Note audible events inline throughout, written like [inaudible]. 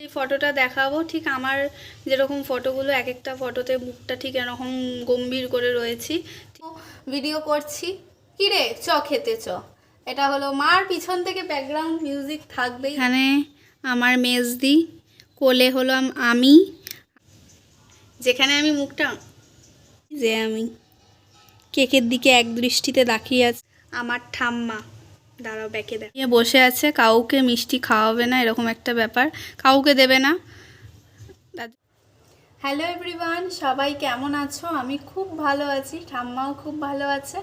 এই ফটোটা দেখাবো। ঠিক আমার যেরকম ফটোগুলো এক একটা ফটোতে মুখটা ঠিক এরকম গম্ভীর করে রয়েছি। ভিডিও করছি। কি রে চ খেতে চ। এটা হলো মার পিছন থেকে ব্যাকগ্রাউন্ড মিউজিক থাকবে এখানে আমার মেজদি কোলে হলো আমি। যেখানে আমি মুখটা যে আমি কেকের দিকে এক দৃষ্টিতে তাকিয়ে আছে। আমার ঠাম্মা। দাঁড়াও ব্যাকে দেখ। বসে আছে কাউকে মিষ্টি খাওয়াবে না এরকম একটা ব্যাপার। কাউকে দেবে না। হ্যালো এভরিওয়ান সবাই কেমন আছো? আমি খুব ভালো আছি ঠাম্মাও খুব ভালো আছে।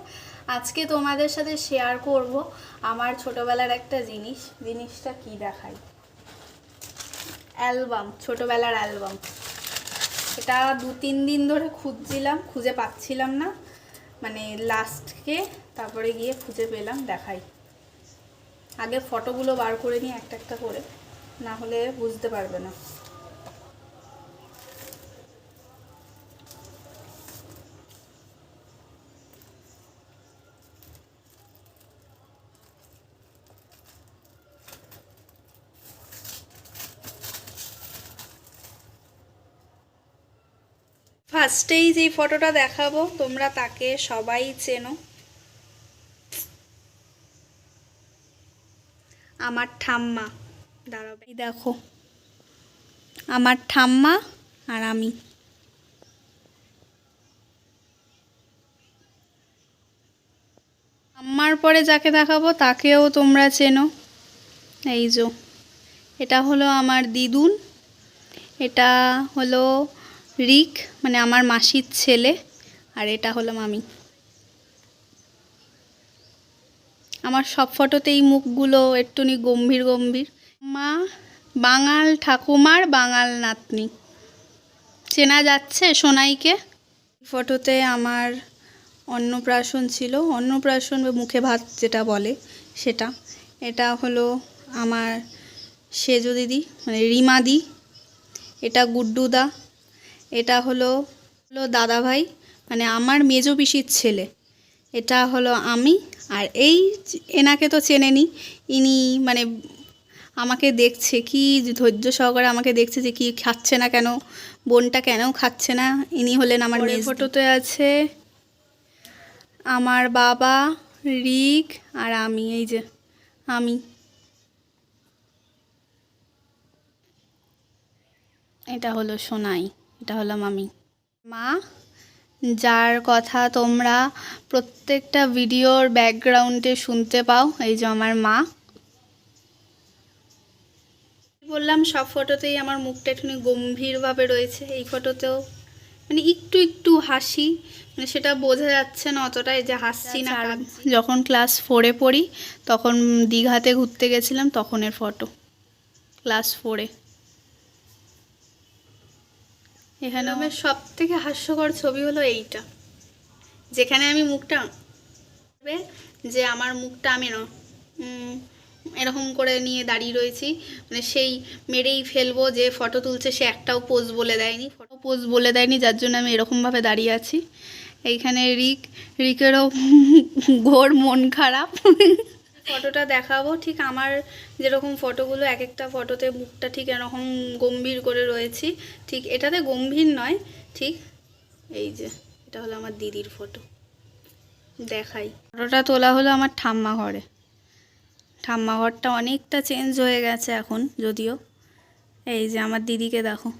আজকে তোমাদের সাথে শেয়ার করব আমার ছোটবেলার একটা জিনিস। জিনিসটা কি দেখাই? অ্যালবাম ছোটবেলার অ্যালবাম এটা দু তিন দিন ধরে খুঁজছিলাম খুঁজে পাচ্ছিলাম না। মানে লাস্টকে তারপরে গিয়ে খুঁজে পেলাম দেখাই। আগে ফটোগুলো বার করে নিই একটা একটা করে, না হলে বুঝতে পারবে না। ফার্স্টেই যেই ফটোটা দেখাবো, তোমরা তাকে সবাই চেনো। আমার ঠাম্মা। দাঁড়াবে দেখো। আমার ঠাম্মা আর আমি। ঠাম্মার পরে যাকে দেখাবো, তাকেও তোমরা চেনো। এই যো, এটা হলো আমার দিদুন। এটা হলো রিক মানে আমার মাসির ছেলে। আর এটা হলাম আমি আমার সব ফটোতে এই মুখগুলো একটুনি গম্ভীর গম্ভীর। মা, বাঙাল ঠাকুমার বাঙাল নাতনি। চেনা যাচ্ছে সোনাইকে? ফটোতে আমার অন্নপ্রাশন ছিল। অন্নপ্রাশন বা মুখে ভাত যেটা বলে সেটা। এটা হলো আমার সেজো দিদি মানে রিমা দি। এটা গুড্ডুদা এটা হলো হলো দাদাভাই মানে আমার মেজো পিসির ছেলে। এটা হলো আমি আর এই এনাকে তো চেনেনি। ইনি মানে আমাকে দেখছে কি ধৈর্য সহকারে আমাকে দেখছে যে কি খাচ্ছে না কেন বোনটা কেন খাচ্ছে না। ইনি হলেন আমার ফটোতে আছে আমার বাবা রিক আর আমি এই যে আমি। এটা হলো সোনাই এটা হলাম আমি মা যার কথা তোমরা প্রত্যেকটা ভিডিওর ব্যাকগ্রাউন্ডে শুনতে পাও এই যে আমার মা। বললাম সব ফটোতেই আমার মুখটা একটু গম্ভীরভাবে রয়েছে এই ফটোতেও। মানে একটু একটু হাসি মানে সেটা বোঝা যাচ্ছে না অতটা এই যে হাসছি না কাঁদছি। যখন ক্লাস ফোরে পড়ি তখন দীঘাতে ঘুরতে গেছিলাম তখনের ফটো। ক্লাস ফোরে। এখানে আমার সব থেকে হাস্যকর ছবি হলো এইটা। যেখানে আমি মুখটা যে আমার মুখটা আমি না এরকম করে নিয়ে দাঁড়িয়ে রয়েছি। মানে সেই মেরেই ফেলব যে ফটো তুলছে, সে একটাও পোজ বলে দেয়নি। ফটো পোজ বলে দেয়নি, যার জন্য আমি এরকমভাবে দাঁড়িয়ে আছি। এইখানে রিক, রিকেরও ঘোর মন খারাপ। ফটোটা দেখাবো। ঠিক আমার যেরকম ফটোগুলো এক একটা ফটোতে মুখটা ঠিক এরকম গম্ভীর করে রয়েছি। ঠিক এটাতে গম্ভীর নয়, ঠিক এই যে, এটা হলো আমার দিদির ফটো। দেখাই। ফটোটা তোলা হলো আমার ঠাম্মা ঘরে। ঠাম্মা ঘরটা অনেকটা চেঞ্জ হয়ে গেছে এখন, যদিও। এই যে আমার দিদিকে দেখো।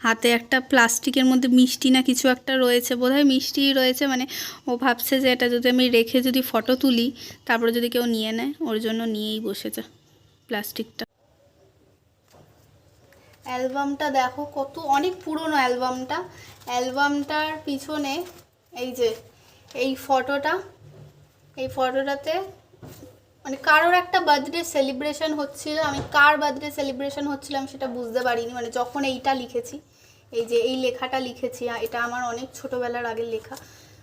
হাতে একটা প্লাস্টিকের মধ্যে মিষ্টি না কিছু একটা রয়েছে বোধহয় মিষ্টিই রয়েছে মানে ও ভাবছে যে এটা যদি আমি রেখে যদি ফটো তুলি, তারপরে যদি কেউ নিয়ে নেয়, ওর জন্য নিয়েই বসেছে প্লাস্টিকটা। অ্যালবামটা দেখো কত, অনেক পুরনো অ্যালবামটা। অ্যালবামটার পিছনে এই যে, এই ফটোটা, এই ফটোটাতে মানে কারোর একটা বার্থডে সেলিব্রেশন হচ্ছিল, আমি কার বার্থডে সেলিব্রেশন হচ্ছিল আমি সেটা বুঝতে পারিনি। মানে যখন এইটা লিখেছি, এই যে এই লেখাটা লিখেছি এটা আমার অনেক ছোটোবেলার আগের লেখা।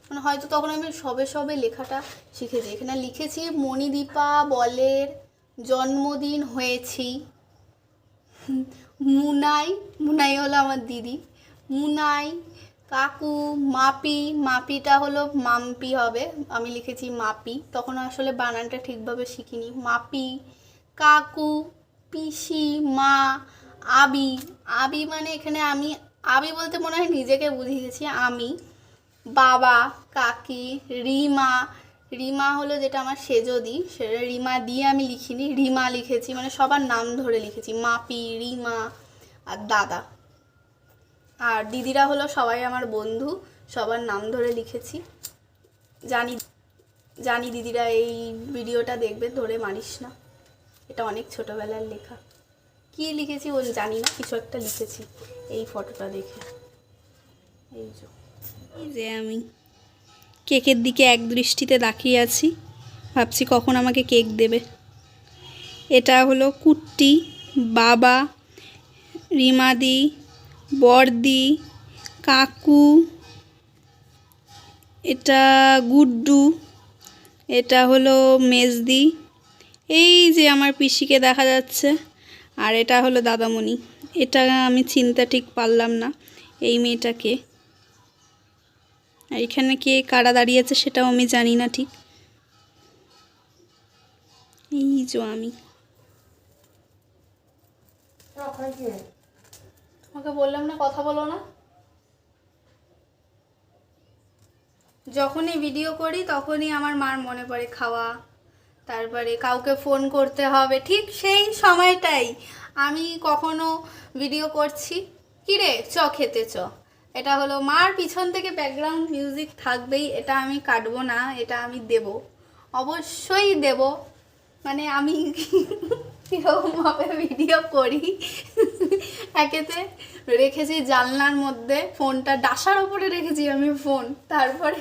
মানে হয়তো তখন আমি সবে সবে লেখাটা শিখেছি। এখানে লিখেছি, মণিদীপা বলের জন্মদিন হয়েছি। মুনাই মুনাই হলো আমার দিদি। মুনাই কাকু, মাপি, মাপিটা হলো মাম্পি হবে। আমি লিখেছি মাপি। তখন আসলে বানানটা ঠিকভাবে শিখিনি। মাপি, কাকু, পিসি, মা, আবি। আবি মানে এখানে আমি, আবি বলতে মনে হয় নিজেকে বুঝিয়ে গেছি আমি। বাবা, কাকি, রিমা। রিমা হলো যেটা আমার সেজদি সেটা রিমা দিয়ে আমি লিখিনি। রিমা লিখেছি মানে সবার নাম ধরে লিখেছি। মাপি, রিমা আর দাদা। আর দিদিরা হলো সবাই আমার বন্ধু, সবার নাম ধরে লিখেছি। জানি জানি দিদিরা এই ভিডিওটা দেখবে, ধরে মারিস না। এটা অনেক ছোটোবেলার লেখা। কি লিখেছি ও জানি না, কিছু একটা লিখেছি এই ফটোটা দেখে। এই যে আমি কেকের দিকে এক দৃষ্টিতে তাকিয়ে আছি, ভাবছি কখন আমাকে কেক দেবে। এটা হলো কুট্টি, বাবা, রিমাদি বর্দি, কাকু, এটা গুড্ডু, এটা হলো মেজদি। এই যে আমার পিসিকে দেখা যাচ্ছে, আর এটা হলো দাদামণি। এটা আমি চিন্তা ঠিক পারলাম না, এই মেয়েটাকে। আর এখানে কে কারা দাঁড়িয়েছে সেটাও আমি জানি না ঠিক। এই যে আমি। তোমাকে বললাম না, কথা বলো না। যখনই ভিডিও করি, তখনই আমার মার মনে পড়ে খাওয়া। তারপরে কাউকে ফোন করতে হবে, ঠিক সেই সময়টাই আমি কখনো ভিডিও করছি। কিরে চ, খেতে চ। এটা হলো মার পিছন থেকে ব্যাকগ্রাউন্ড মিউজিক থাকবেই, এটা আমি কাটবো না, এটা আমি দেব। অবশ্যই দেব। মানে আমি [laughs] কীরকমভাবে ভিডিও করি? একেতে রেখেছি জানলার মধ্যে ফোনটা ডাসার ওপরে রেখেছি আমি ফোন তারপরে